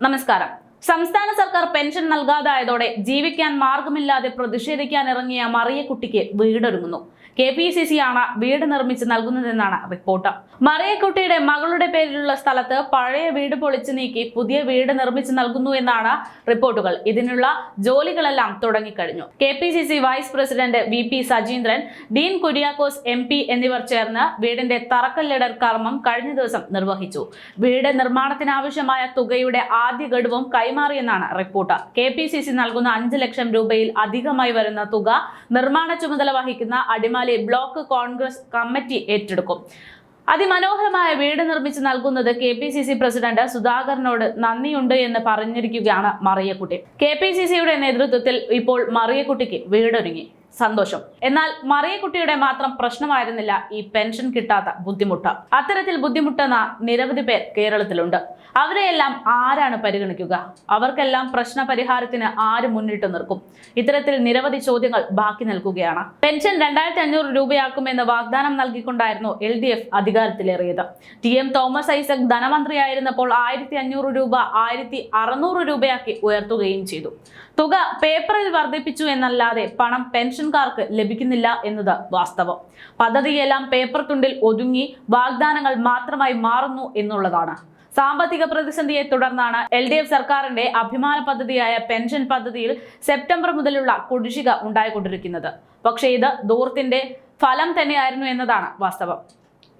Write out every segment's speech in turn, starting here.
നമസ്കാരം. സംസ്ഥാന സർക്കാർ പെൻഷൻ നൽകാതായതോടെ ജീവിക്കാൻ മാർഗമില്ലാതെ പ്രതിഷേധിക്കാൻ ഇറങ്ങിയ മറിയക്കുട്ടിക്ക് വീടൊരുങ്ങുന്നു. കെ പി സി സി ആണ് വീട് നിർമ്മിച്ച് നൽകുന്നതെന്നാണ് റിപ്പോർട്ട്. മറിയക്കുട്ടിയുടെ മകളുടെ പേരിലുള്ള സ്ഥലത്ത് പഴയ വീട് പൊളിച്ചു നീക്കി പുതിയ വീട് നിർമ്മിച്ച് നൽകുന്നു എന്നാണ് റിപ്പോർട്ടുകൾ. ഇതിനുള്ള ജോലികളെല്ലാം തുടങ്ങിക്കഴിഞ്ഞു. K P C C vice president V P Sajeendran Dean Kuriakose M P എന്നിവർ ചേർന്ന് വീടിന്റെ തറക്കല്ലിടൽ കർമ്മം കഴിഞ്ഞ ദിവസം നിർവഹിച്ചു. വീട് നിർമ്മാണത്തിനാവശ്യമായ തുകയുടെ ആദ്യ ഗഡുവും കൈമാറിയെന്നാണ് report. K P C C നൽകുന്ന അഞ്ച് ലക്ഷം രൂപയിൽ അധികമായി വരുന്ന തുക നിർമ്മാണ ചുമതല വഹിക്കുന്ന അടിമാലി ബ്ലോക്ക് കോൺഗ്രസ് കമ്മിറ്റി ഏറ്റെടുക്കും. അതിമനോഹരമായ വീട് നിർമ്മിച്ച് നൽകുന്നത് K P C C president സുധാകരനോട് നന്ദിയുണ്ട് എന്ന് പറഞ്ഞിരിക്കുകയാണ് മറിയക്കുട്ടി. കെ പി സി സിയുടെ നേതൃത്വത്തിൽ ഇപ്പോൾ മറിയക്കുട്ടിക്ക് വീടൊരുങ്ങി. സന്തോഷം. എന്നാൽ മറിയക്കുട്ടിയുടെ മാത്രം പ്രശ്നമായിരുന്നില്ല ഈ പെൻഷൻ കിട്ടാത്ത ബുദ്ധിമുട്ട്. അത്തരത്തിൽ ബുദ്ധിമുട്ടുന്ന നിരവധി പേർ കേരളത്തിലുണ്ട്. അവരെയെല്ലാം ആരാണ് പരിഗണിക്കുക? അവർക്കെല്ലാം പ്രശ്ന പരിഹാരത്തിന് ആര് മുന്നിട്ട് നിൽക്കും? ഇത്തരത്തിൽ നിരവധി ചോദ്യങ്ങൾ ബാക്കി നിൽക്കുകയാണ്. പെൻഷൻ രണ്ടായിരത്തി അഞ്ഞൂറ് രൂപയാക്കുമെന്ന് വാഗ്ദാനം നൽകിക്കൊണ്ടായിരുന്നു എൽ ഡി എഫ് അധികാരത്തിലേറിയത്. ടി എം തോമസ് ഐസക് ധനമന്ത്രിയായിരുന്നപ്പോൾ ആയിരത്തി അഞ്ഞൂറ് രൂപ ആയിരത്തി അറുന്നൂറ് രൂപയാക്കി ഉയർത്തുകയും ചെയ്തു. തുക പേപ്പറിൽ വർദ്ധിപ്പിച്ചു എന്നല്ലാതെ പണം പെൻഷൻകാർക്ക് ലഭിക്കുന്നില്ല എന്നത് വാസ്തവം. പദ്ധതിയെല്ലാം പേപ്പർ തുണ്ടിൽ ഒതുങ്ങി വാഗ്ദാനങ്ങൾ മാത്രമായി മാറുന്നു എന്നുള്ളതാണ്. സാമ്പത്തിക പ്രതിസന്ധിയെ തുടർന്നാണ് എൽ ഡി എഫ് സർക്കാരിന്റെ അഭിമാന പദ്ധതിയായ പെൻഷൻ പദ്ധതിയിൽ സെപ്റ്റംബർ മുതലുള്ള കുടിശ്ശിക ഉണ്ടായിക്കൊണ്ടിരിക്കുന്നത്. പക്ഷേ ഇത് ദൂർത്തിന്റെ ഫലം തന്നെയായിരുന്നു എന്നതാണ് വാസ്തവം.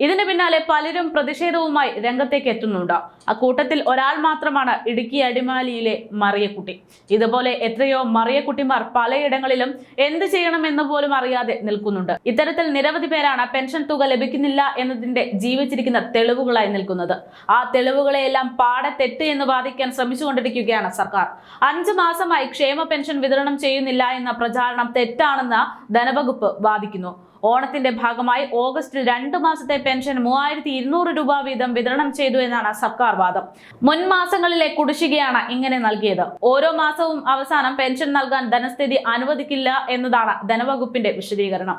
ഇതിന് പിന്നാലെ പലരും പ്രതിഷേധവുമായി രംഗത്തേക്ക് എത്തുന്നുണ്ട്. അക്കൂട്ടത്തിൽ ഒരാൾ മാത്രമാണ് ഇടുക്കി അടിമാലിയിലെ മറിയക്കുട്ടി. ഇതുപോലെ എത്രയോ മറിയക്കുട്ടിമാർ പലയിടങ്ങളിലും എന്ത് ചെയ്യണമെന്ന് പോലും അറിയാതെ നിൽക്കുന്നുണ്ട്. ഇത്തരത്തിൽ നിരവധി പേരാണ് പെൻഷൻ തുക ലഭിക്കുന്നില്ല എന്നതിന്റെ ജീവിച്ചിരിക്കുന്ന തെളിവുകളായി നിൽക്കുന്നത്. ആ തെളിവുകളെയെല്ലാം പാടെ തെറ്റ് എന്ന് വാദിക്കാൻ ശ്രമിച്ചുകൊണ്ടിരിക്കുകയാണ് സർക്കാർ. അഞ്ചു മാസമായി ക്ഷേമ പെൻഷൻ വിതരണം ചെയ്യുന്നില്ല എന്ന പ്രചാരണം തെറ്റാണെന്ന് ധനവകുപ്പ് വാദിക്കുന്നു. ഓണത്തിന്റെ ഭാഗമായി ഓഗസ്റ്റിൽ രണ്ടു മാസത്തെ പെൻഷൻ മൂവായിരത്തി ഇരുന്നൂറ് രൂപ വീതം വിതരണം ചെയ്തു എന്നാണ് സർക്കാർ വാദം. മുൻ മാസങ്ങളിലെ കുടിശ്ശികയാണ് ഇങ്ങനെ നൽകിയത്. ഓരോ മാസവും അവസാനം പെൻഷൻ നൽകാൻ ധനസ്ഥിതി അനുവദിക്കില്ല എന്നതാണ് ധനവകുപ്പിന്റെ വിശദീകരണം.